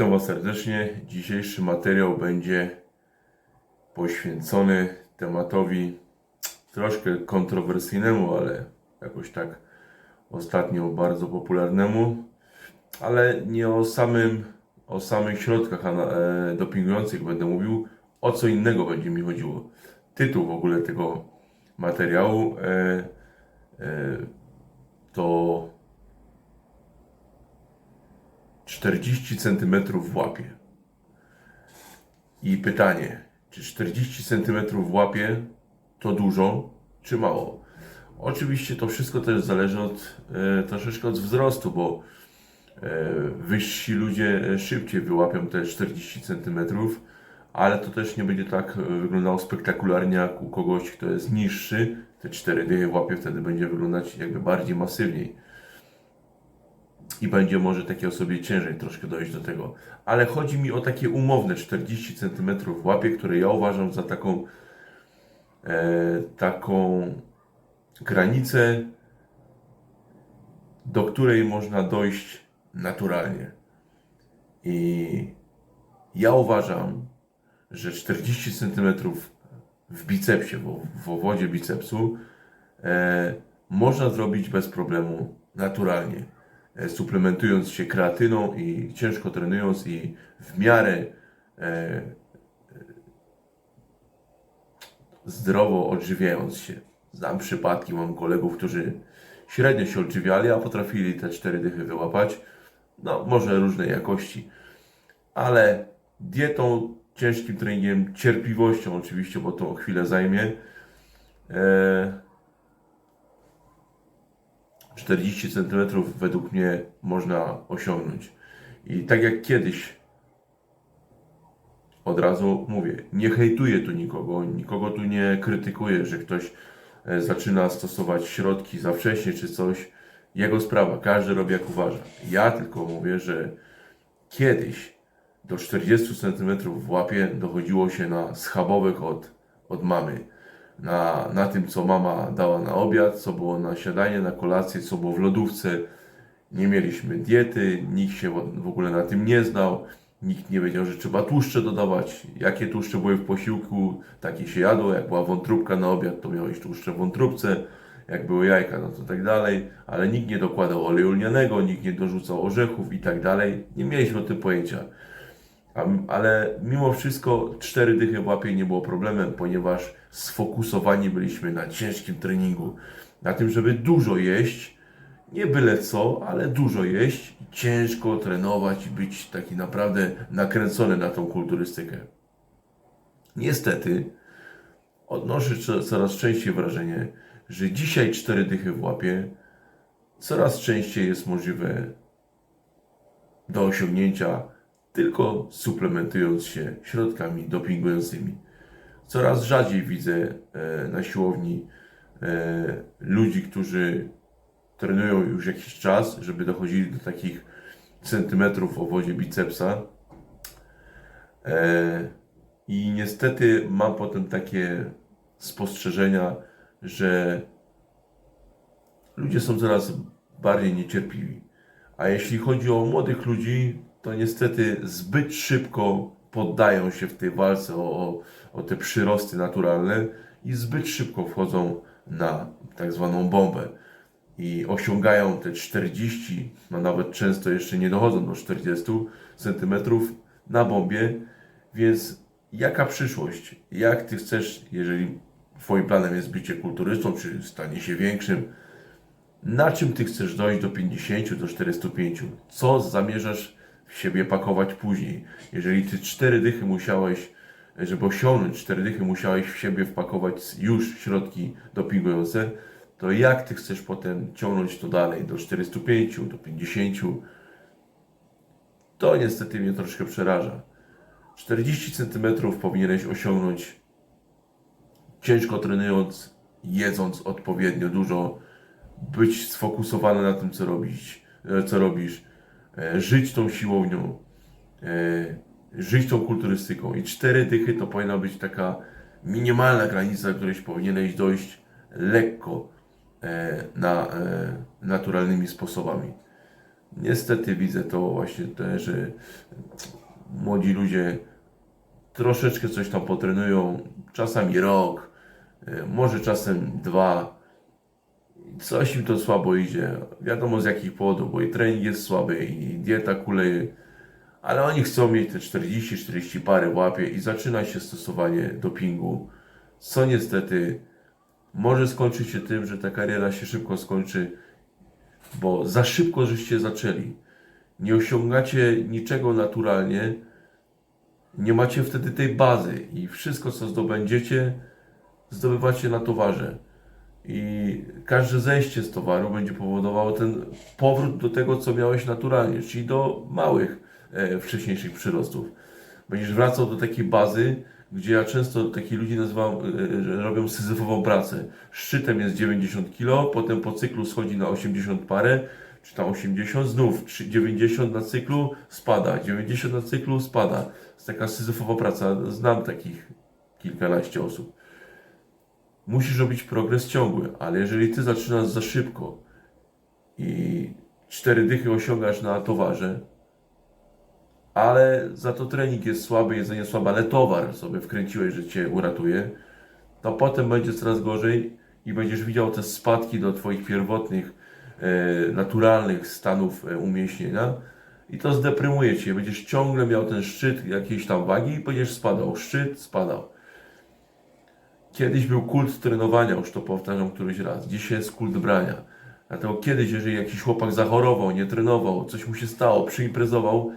Witam Was serdecznie. Dzisiejszy materiał będzie poświęcony tematowi troszkę kontrowersyjnemu, ale jakoś tak ostatnio bardzo popularnemu, ale nie o samym, o samych środkach e, dopingujących będę mówił, o co innego będzie mi chodziło. Tytuł w ogóle tego materiału e, e, to 40 cm w łapie. I pytanie, czy 40 cm w łapie to dużo, czy mało? Oczywiście to wszystko też zależy od, e, troszeczkę od wzrostu, bo e, wyżsi ludzie e, szybciej wyłapią te 40 cm, ale to też nie będzie tak e, wyglądało spektakularnie jak u kogoś, kto jest niższy. Te 4 dychy w łapie wtedy będzie wyglądać jakby bardziej masywniej i będzie może takiej osobie ciężej troszkę dojść do tego. Ale chodzi mi o takie umowne 40 cm w łapie, które ja uważam za taką e, taką granicę, do której można dojść naturalnie. I ja uważam, że 40 cm w bicepsie, w, owodzie bicepsu, e, można zrobić bez problemu naturalnie suplementując się kreatyną i ciężko trenując i w miarę e, zdrowo odżywiając się. Znam przypadki, mam kolegów, którzy średnio się odżywiali, a potrafili te cztery dychy wyłapać. No, może różnej jakości, ale dietą, ciężkim treningiem, cierpliwością oczywiście, bo to chwilę zajmie. E, 40 cm według mnie można osiągnąć. I tak jak kiedyś, od razu mówię, nie hejtuję tu nikogo, nikogo tu nie krytykuję, że ktoś e, zaczyna stosować środki za wcześnie czy coś. Jego sprawa, każdy robi jak uważa. Ja tylko mówię, że kiedyś do 40 cm w łapie dochodziło się na schabowych od, od mamy na, na tym, co mama dała na obiad, co było na śniadanie, na kolację, co było w lodówce. Nie mieliśmy diety, nikt się w ogóle na tym nie znał, nikt nie wiedział, że trzeba tłuszcze dodawać. Jakie tłuszcze były w posiłku, takie się jadło. Jak była wątróbka na obiad, to miałeś tłuszcze w wątróbce. Jak były jajka, no to tak dalej. Ale nikt nie dokładał oleju lnianego, nikt nie dorzucał orzechów i tak dalej. Nie mieliśmy o tym pojęcia. Ale mimo wszystko cztery dychy w łapie nie było problemem, ponieważ sfokusowani byliśmy na ciężkim treningu. Na tym, żeby dużo jeść, nie byle co, ale dużo jeść, ciężko trenować i być taki naprawdę nakręcony na tą kulturystykę. Niestety, odnoszę co- coraz częściej wrażenie, że dzisiaj cztery dychy w łapie coraz częściej jest możliwe do osiągnięcia tylko suplementując się środkami dopingującymi. Coraz rzadziej widzę e, na siłowni e, ludzi, którzy trenują już jakiś czas, żeby dochodzili do takich centymetrów w owodzie bicepsa. E, I niestety mam potem takie spostrzeżenia, że ludzie są coraz bardziej niecierpliwi. A jeśli chodzi o młodych ludzi, to niestety zbyt szybko poddają się w tej walce o, o, o te przyrosty naturalne i zbyt szybko wchodzą na tak zwaną bombę i osiągają te 40, no nawet często jeszcze nie dochodzą do 40 centymetrów na bombie, więc jaka przyszłość? Jak ty chcesz, jeżeli twoim planem jest bycie kulturystą, czy stanie się większym, na czym ty chcesz dojść do 50, do 405? Co zamierzasz siebie pakować później? Jeżeli ty cztery dychy musiałeś, żeby osiągnąć cztery dychy, musiałeś w siebie wpakować już środki dopingujące, to jak ty chcesz potem ciągnąć to dalej do 405, do 50? To niestety mnie troszkę przeraża. 40 cm powinieneś osiągnąć ciężko trenując, jedząc odpowiednio dużo, być sfokusowany na tym, co robisz, e, co robisz żyć tą siłownią, e, żyć tą kulturystyką. I cztery dychy to powinna być taka minimalna granica, do której powinieneś dojść lekko e, na, e, naturalnymi sposobami. niestety widzę to właśnie, te, że młodzi ludzie troszeczkę coś tam potrenują, czasami rok, e, może czasem dwa. Coś im to słabo idzie. Wiadomo z jakich powodów, bo i trening jest słaby, i dieta kuleje. Ale oni chcą mieć te 40-40 parę w łapie i zaczyna się stosowanie dopingu, co niestety może skończyć się tym, że ta kariera się szybko skończy, bo za szybko żeście zaczęli. Nie osiągacie niczego naturalnie, nie macie wtedy tej bazy i wszystko co zdobędziecie, zdobywacie na towarze. I każde zejście z towaru będzie powodowało ten powrót do tego, co miałeś naturalnie, czyli do małych e, wcześniejszych przyrostów. Będziesz wracał do takiej bazy, gdzie ja często takich ludzi nazywam, e, robią syzyfową pracę. Szczytem jest 90 kg, potem po cyklu schodzi na 80 parę, czy tam 80, znów trzy- 90 na cyklu spada, 90 na cyklu spada. To jest taka syzyfowa praca. Znam takich kilkanaście osób. Musisz robić progres ciągły, ale jeżeli ty zaczynasz za szybko i cztery dychy osiągasz na towarze, ale za to trening jest słaby, jedzenie słabe, ale towar sobie wkręciłeś, że cię uratuje, to potem będzie coraz gorzej i będziesz widział te spadki do twoich pierwotnych, e, naturalnych stanów e, umieśnienia i to zdeprymuje cię. Będziesz ciągle miał ten szczyt jakiejś tam wagi i będziesz spadał. Szczyt, spadał. Kiedyś był kult trenowania, już to powtarzam któryś raz. Dzisiaj jest kult brania. Dlatego kiedyś, jeżeli jakiś chłopak zachorował, nie trenował, coś mu się stało, przyimprezował,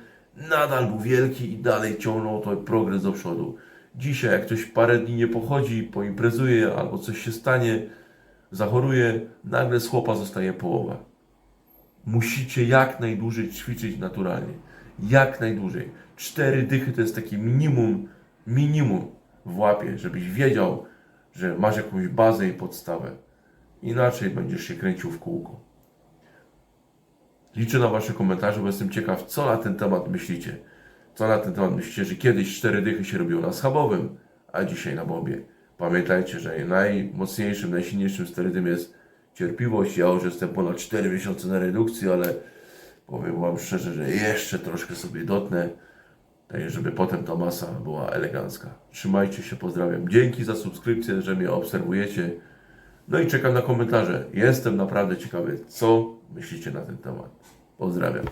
nadal był wielki i dalej ciągnął to progres do przodu. Dzisiaj, jak ktoś parę dni nie pochodzi, poimprezuje albo coś się stanie, zachoruje, nagle z chłopa zostaje połowa. Musicie jak najdłużej ćwiczyć naturalnie. Jak najdłużej. Cztery dychy to jest takie minimum, minimum w łapie, żebyś wiedział, że masz jakąś bazę i podstawę. Inaczej będziesz się kręcił w kółko. Liczę na Wasze komentarze, bo jestem ciekaw, co na ten temat myślicie. Co na ten temat myślicie, że kiedyś cztery dychy się robiło na schabowym, a dzisiaj na bombie. Pamiętajcie, że najmocniejszym, najsilniejszym sterydem jest cierpliwość. Ja już jestem ponad 4 miesiące na redukcji, ale powiem Wam szczerze, że jeszcze troszkę sobie dotnę, tak żeby potem ta masa była elegancka. Trzymajcie się, pozdrawiam. Dzięki za subskrypcję, że mnie obserwujecie. No i czekam na komentarze. Jestem naprawdę ciekawy, co myślicie na ten temat. Pozdrawiam.